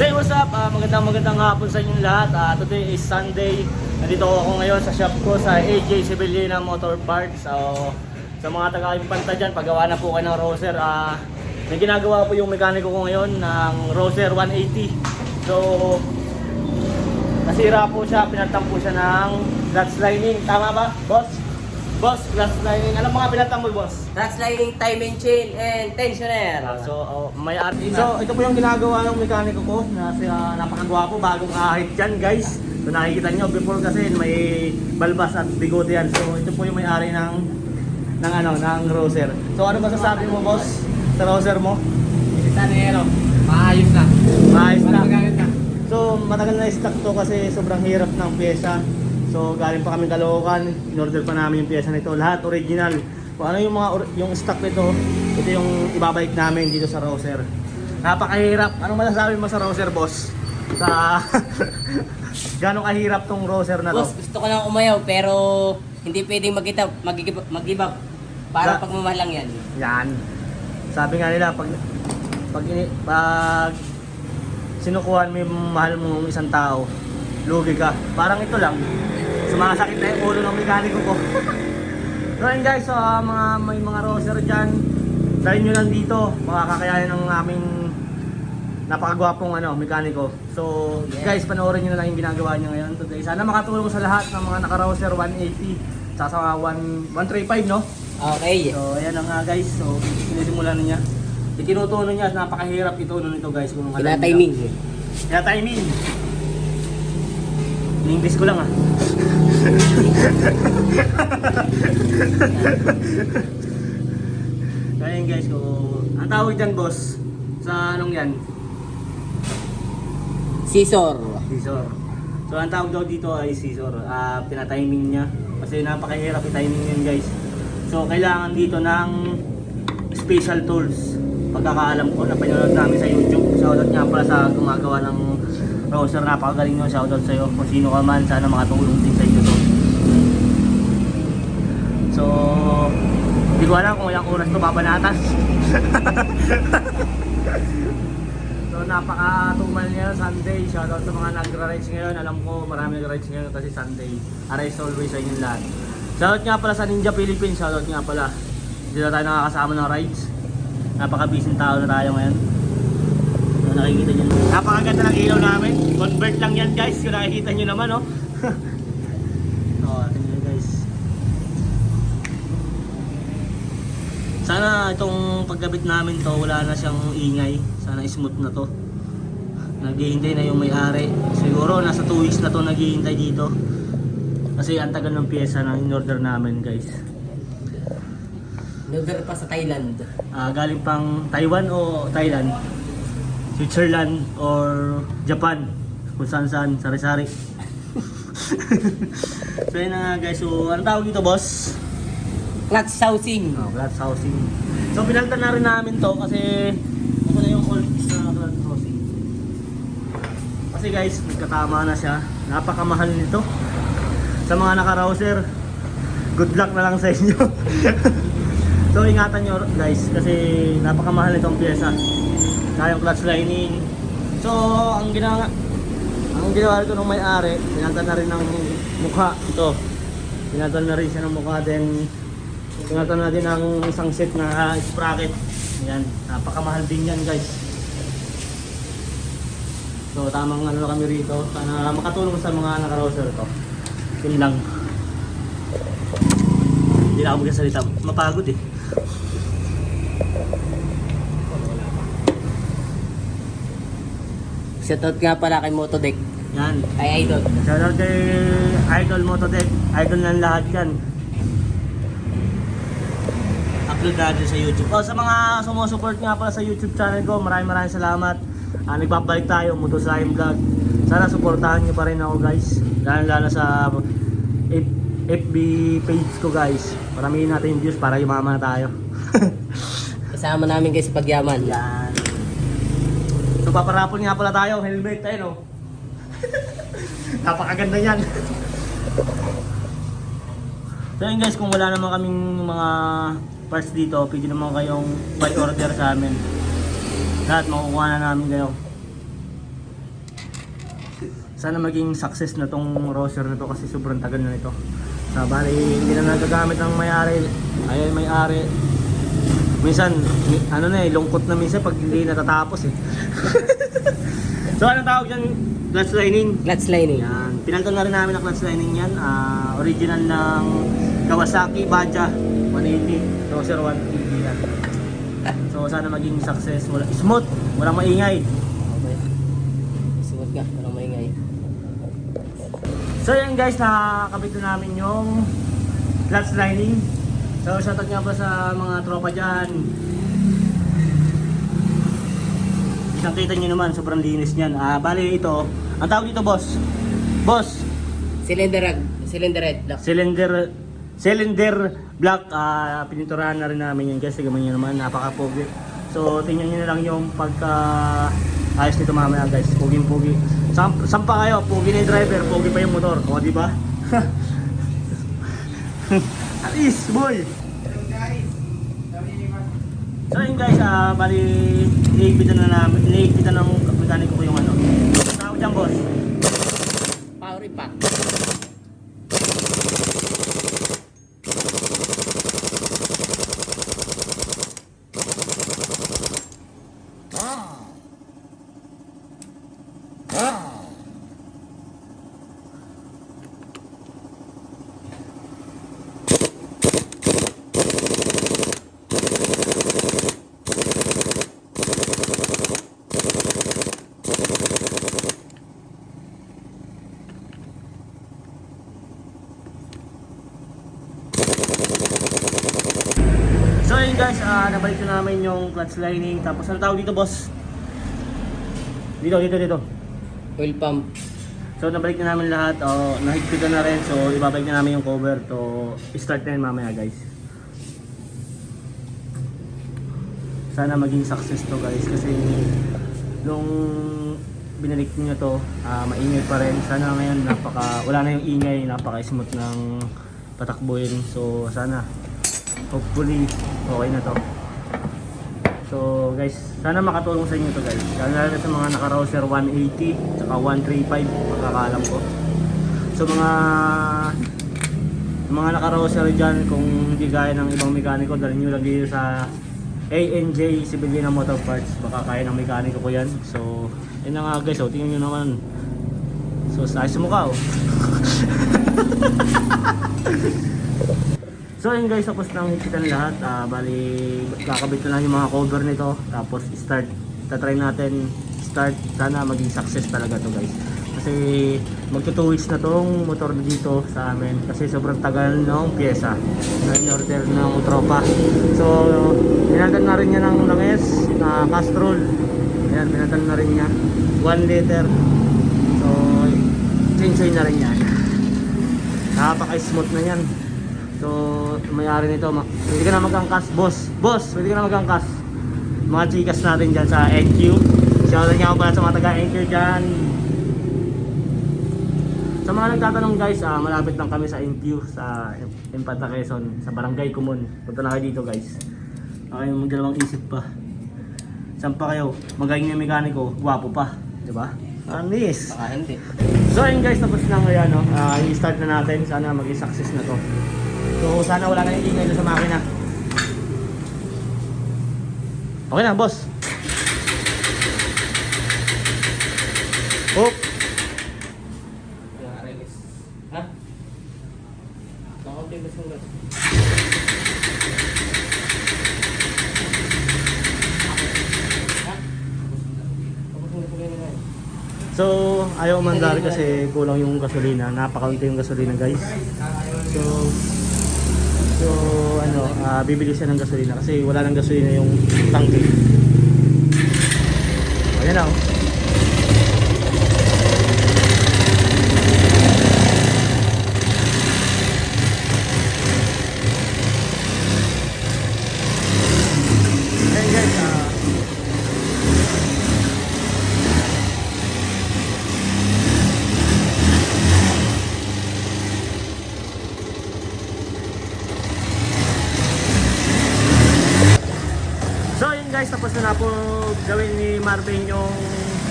Say what's up, Ah, magandang magandang hapon sa inyong lahat. Ah, today is Sunday. Nandito ako ngayon sa shop ko sa AJ Sibilina Motor Parts. So, sa mga taga-impanta dyan, paggawa na po kayo ng Roser. Ah, may ginagawa po yung mekaniko ko ngayon ng Roser 180. So, nasira po siya, pinatang po siya ng clutch lining. Tama ba, boss? Boss, clutch lining. Anong mga pinatang mo, boss? That's lining, time and chain, and tensioner. So, oh, may arte. So, ito po yung ginagawa ng mekaniko ko na uh, napakagwapo, bagong ahit yan, guys. So, nakikita nyo, before kasi may balbas at bigote yan. So, ito po yung may-ari ng ng ano, ng roser. So, ano ba sasabi mo, boss? Sa roser mo? Tanero, maayos na. Maayos na. Magagamit na. So, matagal na stock to kasi sobrang hirap ng pyesa. So, galing pa kami Caloocan, in-order pa namin yung pyesa nito. Lahat original. Kung ano yung mga yung stock nito, ito yung ibabalik namin dito sa Roser. Napakahirap. Anong masasabi mo sa Roser, boss? Sa Gano'ng kahirap tong Roser na to? Boss, gusto ko lang umayaw, pero hindi pwedeng up. Mag-give. Mag-give up. Para pagmamahal lang yan. Yan. Sabi nga nila, pag pag, ini, pag sinukuhan mo yung mahal mong isang tao, lugi ka. Parang ito lang. Sumasakit na yung ulo ng mekaniko ko. so yun guys, so, ah, mga, may mga roser dyan. Dahil nyo lang dito, makakakayanin ng aming napakagwapong ano, mekaniko. So Yeah. guys, panoorin nyo na lang yung ginagawa nyo ngayon today. Sana makatulong sa lahat ng mga naka-roser 180 sa sa 1, 135 no? Okay. So, ayan na nga guys. So, sinisimulan na niya. Itinutuno niya, napakahirap ituno nito guys. Kung alam niyo. Kina-timing. Kaya timing. In-English ko lang ah. ayan guys. So, ang tawag dyan boss, sa anong yan? Scissor. Scissor. So, ang tawag daw dito ay scissor. Ah, pinatiming niya. Kasi napakahirap i-timing yan guys. So, kailangan dito ng special tools. Pagkakaalam ko, napanood namin sa YouTube. Shoutout nga pala sa gumagawa ng browser. Napakagaling nyo. Shoutout sa'yo. Kung sino ka man, sana makatulong din sa inyo to. So, hindi ko alam kung ilang oras to papanatas. So napaka-tumal niya Sunday. Shoutout sa mga nagra-rides ngayon. Alam ko marami nagra-rides ngayon kasi Sunday. Arise always sa inyong lahat. Shoutout nga pala sa Ninja Philippines. Shoutout nga pala. Hindi na tayo nakakasama ng rides. Napaka-busy tao na tayo ngayon. Nakikita nyo. Napakaganda ng ilaw namin. Convert lang yan guys. Kung nakikita nyo naman oh. oh, tingnan nyo guys. Sana itong pagkabit namin to wala na siyang ingay. Sana smooth na to. Naghihintay na yung may-ari. Siguro nasa 2 weeks na to naghihintay dito. Kasi ang tagal ng pyesa na in-order namin guys. Nover pa sa Thailand. Ah, galing pang Taiwan o Thailand? Switzerland or Japan? Kung saan saan, sari-sari. so yun na nga guys. So anong tawag dito boss? Clutch housing. Oh, glass housing. So pinalitan na rin namin to kasi ito na yung old na glass housing. Kasi guys, nagkatama na siya. Napakamahal nito. Sa mga naka-rouser, good luck na lang sa inyo. so ingatan nyo guys kasi napakamahal nitong pyesa. Kayang clutch lining. So ang ginawa ang ginawa ko nung may-ari, pinalitan na rin ng mukha. Ito. Pinalitan na rin siya ng mukha then Tingnan natin ang isang set na sprocket. Yan, napakamahal din yan guys. So tamang ano na kami rito. Sana makatulong sa mga naka-roser to. Yun lang. Hindi na ako magsasalita. Mapagod eh. Shoutout nga pala kay Motodeck. Yan. Kay Idol. Shoutout kay Idol Mototech. Idol ng lahat yan. Upload natin sa YouTube. Oh, sa mga sumusupport nga pala sa YouTube channel ko, maraming maraming salamat. Ah, nagbabalik tayo, Motosayan Vlog. Sana supportahan nyo pa rin ako guys. Lalo lalo sa FB page ko guys. Paramihin natin yung views para yumaman na tayo. Kasama namin guys sa pagyaman. Yan. So paparapon nga pala tayo, helmet tayo no. Napakaganda yan. so yun guys, kung wala naman kaming mga parts dito, pwede naman kayong buy order sa amin. Lahat makukuha na namin kayo. sana maging success na tong roster na to kasi sobrang tagal na nito. Sa bali, hindi na nagagamit ng may-ari. Ay, may-ari. Minsan, mi- ano na eh, lungkot na minsan pag hindi natatapos eh. so, anong tawag dyan? Clutch lining? Clutch lining. Yan. Pinalitan na rin namin ang clutch lining yan. Ah, original ng Kawasaki Baja 180. Roser 180 yan. So sana maging success. Wala, smooth. Walang maingay. Okay. Suot ka, parang maingay. So yan guys, nakakabit na namin yung clutch lining. So shoutout nga pa sa mga tropa dyan. Isang kita nyo naman, sobrang linis niyan. Ah, bali ito, ang tawag dito boss. Boss, Cylinder cylinder head lock. cylinder cylinder black. Ah pininturahan na rin namin yan guys. Tignan nyo naman napaka-pogi. So tingnan nyo na lang yung pagka ayos nito mamaya guys. Puging pugi Sam sampa kayo. Pugi na yung driver pogi pa yung motor. O di ba least boy. So yun guys ah bali iniigpitan na namin iniigpitan ng mekaniko ko yung ano. Tawag dyan boss. Power impact. So yun guys, ah nabalik na namin yung clutch lining. Tapos ano tawag dito boss? Dito, dito, dito. Oil pump. So nabalik na namin lahat. Oh, nahigpitan na rin. So ibabalik na namin yung cover to start na yun mamaya guys. Sana maging success to guys kasi nung binalik niyo to, ah, maingay pa rin. Sana ngayon napaka wala na yung ingay, napaka smooth ng patakbuhin. So sana hopefully okay na to. So guys, sana makatulong sa inyo to guys. Lalo sa mga naka-Rouser 180 tsaka 135 pagkakalam ko. So mga mga naka-Rouser dyan kung hindi gaya ng ibang mekaniko, dalhin nyo lang dito sa ANJ Civilian Motor Parts. Baka kaya ng mekaniko ko yan. So, yun na nga guys, oh, tingnan nyo naman. So, sa ka oh. So yun guys, tapos nang hikitan lahat. Ah, bali, kakabit na lang yung mga cover nito. Tapos start, tatry natin start. Sana maging success talaga to guys. Kasi magto 2 weeks na tong motor dito sa amin. Kasi sobrang tagal ng pyesa na in-order ng tropa. So, pinatan na rin niya ng langis na castrol. Ayan, pinatan na rin niya. 1 liter. So, change na rin yan. Napaka-smooth na yan. So, may-ari nito, ma- pwede ka na mag-angkas, boss. Boss, pwede ka na mag-angkas. Mga chikas natin dyan sa NQ. Shoutout nga ako pala sa mga taga-NQ dyan. Sa mga nagtatanong guys, ah, malapit lang kami sa NQ sa Infanta Quezon, sa Barangay Kumon. Punta na kayo dito guys. Okay, magdalawang isip pa. Saan pa kayo? Magaling yung mekaniko, gwapo pa. Diba? Anis! Baka hindi. So ayun guys, tapos na ngayon, no? Ah, i-start na natin. Sana maging success na to. So sana wala na yung ingay doon sa makina. Okay na, boss. Oh. Ha? Baka tigas mo gas. Ha? Tapos mo na yan. so ayaw mandar kasi kulang yung gasolina. Napakaunti yung gasolina guys. So, so ano, ah, bibili siya ng gasolina kasi wala nang gasolina yung tangke. Ayan na. oh. Ayan guys, ah, So yun guys, tapos na na po gawin ni Marvin yung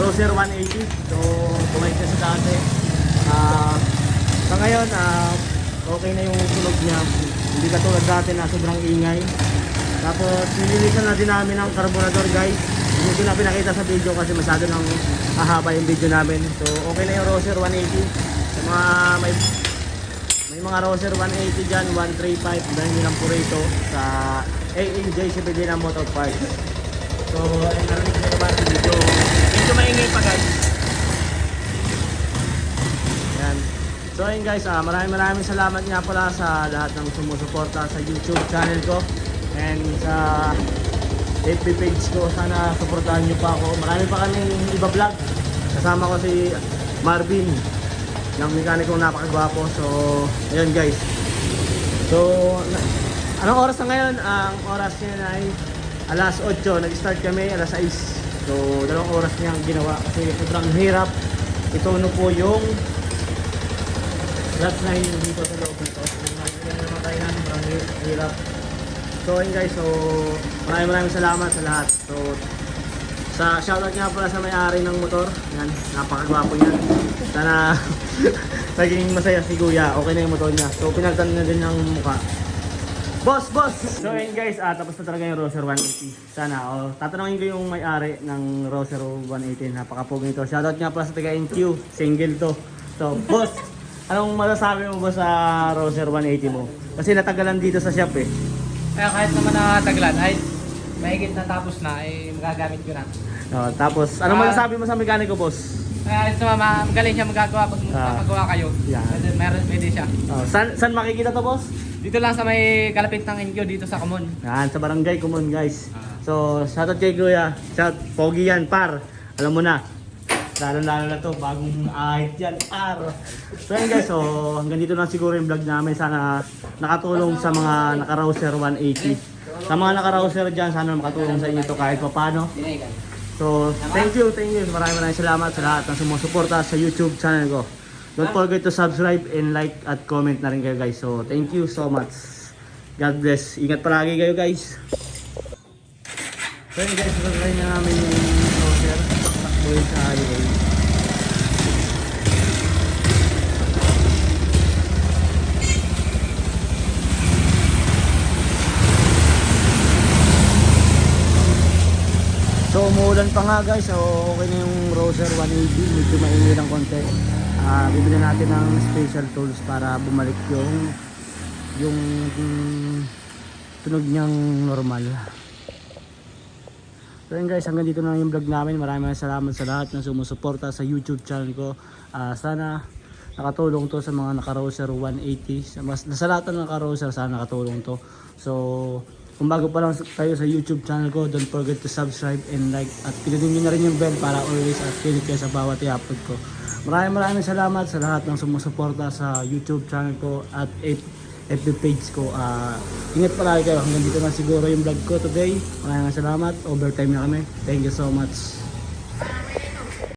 Roser 180. So, bumalik na sa dati. Ah, sa ngayon, ah, okay na yung tunog niya. Hindi katulad dati na sobrang ingay. Tapos, nililisan na din namin ang carburetor guys. Hindi ko na pinakita sa video kasi masyado nang mahaba yung video namin. So, okay na yung Roser 180. Sa mga may may mga Roser 180 dyan, 135, dahil nilang po rito sa AAJ na Motor Parts. So, ay narinig nyo naman, medyo, medyo maingay pa guys. Yan. So ayun guys, ah, maraming maraming salamat nga pala sa lahat ng sumusuporta sa YouTube channel ko and sa FB page ko. Sana suportahan nyo pa ako. Marami pa kaming iba vlog. Kasama ko si Marvin ng mekanikong napakagwapo. So, ayun guys. So, anong oras na ngayon? Ang oras niya ay alas 8. Nag-start kami alas 6. So, dalawang oras niya ang ginawa kasi sobrang hirap. Ito ano po yung flat line dito sa loob nito. Yung namatay na, sobrang hi- hirap. So, ayun guys. So, maraming maraming salamat sa lahat. So, sa shoutout nga pala sa may-ari ng motor. Yan, napakagwapo niyan. Sana naging masaya si Kuya. Okay na yung motor niya. So, pinagtan na din ng mukha. Boss, boss! So, ayun guys, ah, tapos na talaga yung Roser 180. Sana, oh, tatanungin ko yung may-ari ng Roser 180. Napakapogi nito. Shoutout nga pala sa taga NQ. Single to. So, boss, anong masasabi mo ba sa Roser 180 mo? Kasi natagalan dito sa shop eh. Kaya kahit naman nakataglan, ay mahigit na tapos na, ay magagamit ko na. Oh, tapos, anong Ah. masasabi mo sa mekaniko, boss? Kaya ito ma magaling siya magagawa pag Ah. magagawa kayo. Pwede, meron, pwede siya. Oh, san, san makikita to, boss? Dito lang sa may kalapit ng NQ, dito sa Kamon. Yan, sa barangay, kumon guys. Ah. So, shoutout kay Kuya. Shout, pogi yan, par. Alam mo na. Lalo-lalo na to, bagong ahit yan, par. So yun guys, so hanggang dito lang siguro yung vlog namin. Sana nakatulong sa mga naka-Rouser 180. Sa mga naka-Rouser dyan, sana makatulong sa inyo to kahit pa paano. So, thank you, thank you. Maraming maraming salamat sa lahat ng sumusuporta sa YouTube channel ko. Don't forget to subscribe and like at comment na rin kayo guys. So, thank you so much. God bless. Ingat palagi kayo guys. So yun guys, nagagawin na namin yung roller. Takbo yun sa highway. So umuulan pa nga guys, so okay na yung Roser 180, medyo mainit ng konti. Ah, bibili natin ng special tools para bumalik yung yung, yung tunog niyang normal. So yun guys, hanggang dito na yung vlog namin. Maraming salamat sa lahat na sumusuporta sa YouTube channel ko. Ah, sana nakatulong to sa mga naka-Roser 180. Sa, mas, sa lahat ng naka-Roser, sana nakatulong to. So, kung bago pa lang kayo sa YouTube channel ko, don't forget to subscribe and like. At pinutin nyo na rin yung bell para always updated kayo sa bawat i-upload ko. Maraming maraming salamat sa lahat ng sumusuporta sa YouTube channel ko at FB page ko. Ah, ingat palagi kayo. Hanggang dito na siguro yung vlog ko today. Maraming salamat. Overtime na kami. Thank you so much.